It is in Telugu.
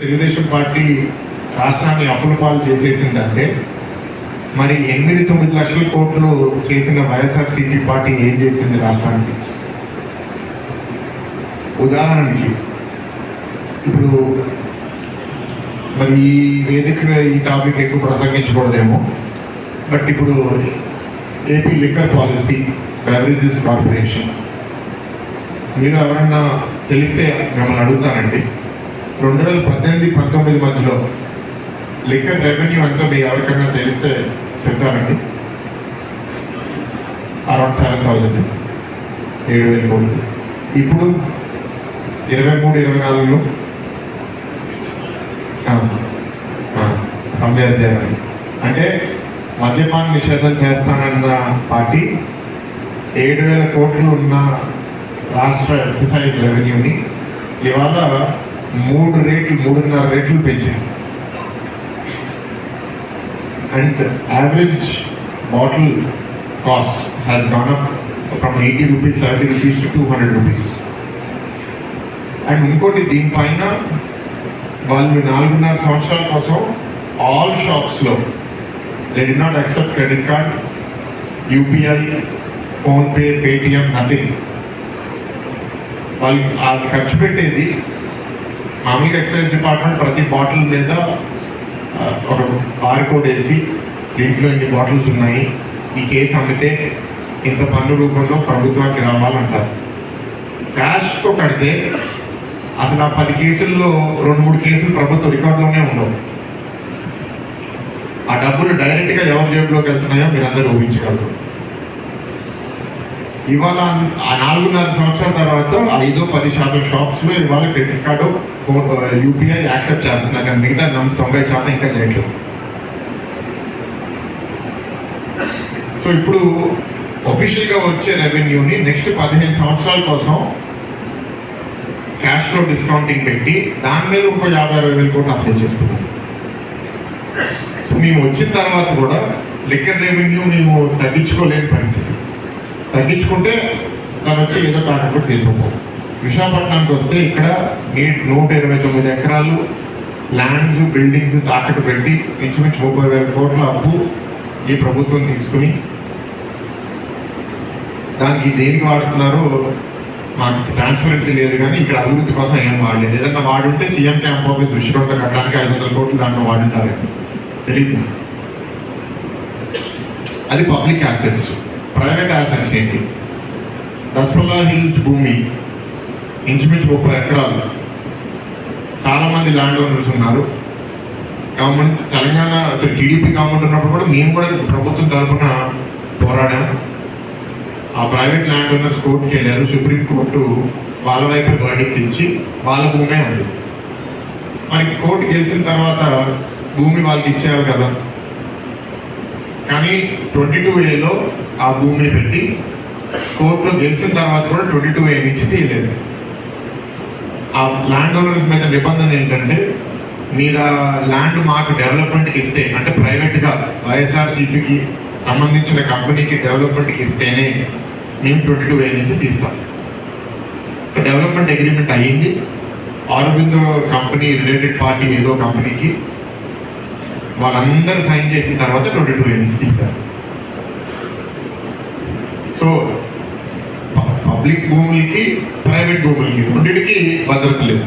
తెలుగుదేశం పార్టీ రాష్ట్రాన్ని అప్పుల పాలు చేసేసిందంటే మరి ఎనిమిది తొమ్మిది లక్షల కోట్లు చేసిన వైఎస్ఆర్సీపీ పార్టీ ఏం చేసింది రాష్ట్రానికి? ఉదాహరణకి ఇప్పుడు మరి ఈ వేదిక ఈ టాపిక్ ఎక్కువ ప్రసంగించకూడదేమో బట్ ఇప్పుడు AP liquor policy beverages corporation మీరు ఎవరన్నా తెలిస్తే మిమ్మల్ని అడుగుతానండి. రెండు వేల పద్దెనిమిది పంతొమ్మిది మధ్యలో లిక్కర్ రెవెన్యూ ఎంతో మీ ఎవరికైనా తెలిస్తే చెప్తానండి. అరౌండ్ సెవెన్ థౌజండ్ ఏడు వేల కోట్లు. ఇప్పుడు ఇరవై మూడు ఇరవై నాలుగులో సంధ్యాధ్యాయం అంటే మద్యపాన నిషేధం చేస్తానన్న పార్టీ ఏడు వేల కోట్లు ఉన్న రాష్ట్ర ఎక్సర్సైజ్ రెవెన్యూని ఇవాళ మూడు రేట్లు మూడున్నర రేట్లు పెంచింది and average bottle cost has gone up from eighty rupees seventy rupees to two hundred rupees and ఇంకోటి దీనిపైన వాళ్ళు నాలుగున్నర సంవత్సరాల కోసం ఆల్ షాప్స్లో they did not accept credit card UPI PhonePe Paytm nothing వాళ్ళు అది ఖర్చు పెట్టేది మామూలుగా ఎక్సైజ్ డిపార్ట్మెంట్ ప్రతి బాటిల్ మీద ఒక బార్ కోడ్ వేసి దీంట్లో ఇన్ని బాటిల్స్ ఉన్నాయి. ఈ కేసు అమ్మితే ఇంత పన్ను రూపంలో ప్రభుత్వానికి రావాలంటారు. క్యాష్తో కడితే అసలు ఆ పది కేసుల్లో రెండు మూడు కేసులు ప్రభుత్వ రికార్డులోనే ఉండవు. ఆ డబ్బులు డైరెక్ట్గా ఎవరి జేబులోకి వెళ్తున్నాయో మీరు అందరూ ఊహించగలరు. ఇవాళ ఆ నాలుగున్నర సంవత్సరాల తర్వాత ఐదో పది శాతం షాప్స్లో ఇవాళ క్రెడిట్ కార్డు యూపీఐ యాక్సెప్ట్ చేస్తున్నారు కానీ మిగతా నమ్- తొంభై శాతం ఇంకా చేయట్లేదు. సో ఇప్పుడు అఫీషియల్గా వచ్చే రెవెన్యూని నెక్స్ట్ పదిహేను సంవత్సరాల కోసం క్యాష్ ఫ్లో డిస్కౌంటింగ్ పెట్టి దాని మీద ఇంకో యాభై అరవై వేల కోట్లు అప్లై చేసుకున్నాం సో మేము వచ్చిన తర్వాత కూడా లిక్కర్ రెవెన్యూ మేము తగ్గించుకోలేని పరిస్థితి. తగ్గించుకుంటే తను వచ్చి ఏదో తాకట్టు తీర్చుకో విశాఖపట్నానికి వస్తే ఇక్కడ నీట్ నూట ఇరవై తొమ్మిది ఎకరాలు ల్యాండ్స్ బిల్డింగ్స్ తాకట్టు పెట్టి ఇంచుమించు ముప్పై వేల కోట్ల అప్పు ఈ ప్రభుత్వం తీసుకుని దానికి దేనికి వాడుతున్నారో మాకు ట్రాన్స్పరెన్సీ లేదు కానీ ఇక్కడ అభివృద్ధి కోసం ఏం వాడలేదు. ఏదన్నా వాడుంటే సీఎం క్యాంప్ ఆఫీస్ విషయంలో కట్టడానికి ఐదు వందల కోట్లు దాంట్లో వాడుంటారు. తెలియదు అది పబ్లిక్ యాసెట్స్ ప్రైవేట్ యాసెట్స్ ఏంటి? దస్పల్లా హిల్స్ భూమి. ఇంచుమించు ముప్పై ఎకరాలు చాలామంది ల్యాండ్ ఓనర్స్ ఉన్నారు. గవర్నమెంట్ తెలంగాణ టీడీపీ గవర్నమెంట్ ఉన్నప్పుడు కూడా మేము కూడా ప్రభుత్వం తరఫున పోరాడాం. ఆ ప్రైవేట్ ల్యాండ్ ఓనర్స్ కోర్టుకి వెళ్ళారు. సుప్రీం కోర్టు వాళ్ళ వైపు వర్డిక్ట్ ఇచ్చి వాళ్ళ భూమే ఉంది మరి కోర్టు గెలిచిన తర్వాత భూమి వాళ్ళకి ఇచ్చారు కదా. కానీ ట్వంటీ టూ ఏలో ఆ భూమిని పెట్టి కోర్టులో గెలిచిన తర్వాత కూడా ట్వంటీ టూ ఏ నుంచి తీయలేదు. ఆ ల్యాండ్ ఓనర్స్ మీద నిబంధన ఏంటంటే మీరు ఆ ల్యాండ్ మాకు డెవలప్మెంట్కి ఇస్తే అంటే ప్రైవేట్గా వైఎస్ఆర్సీపీకి సంబంధించిన కంపెనీకి డెవలప్మెంట్కి ఇస్తేనే మేము ట్వంటీ టూ ఏ నుంచి తీస్తాం. డెవలప్మెంట్ అగ్రిమెంట్ అయ్యింది. ఆరోబిందో కంపెనీ రిలేటెడ్ పార్టీ ఏదో కంపెనీకి వాళ్ళందరూ సైన్ చేసిన తర్వాత ట్వంటీ టూ ఏ నుంచి తీస్తారు. సో పబ్లిక్ భూములకి ప్రైవేట్ భూములకి రెండింటికి భద్రత లేదు.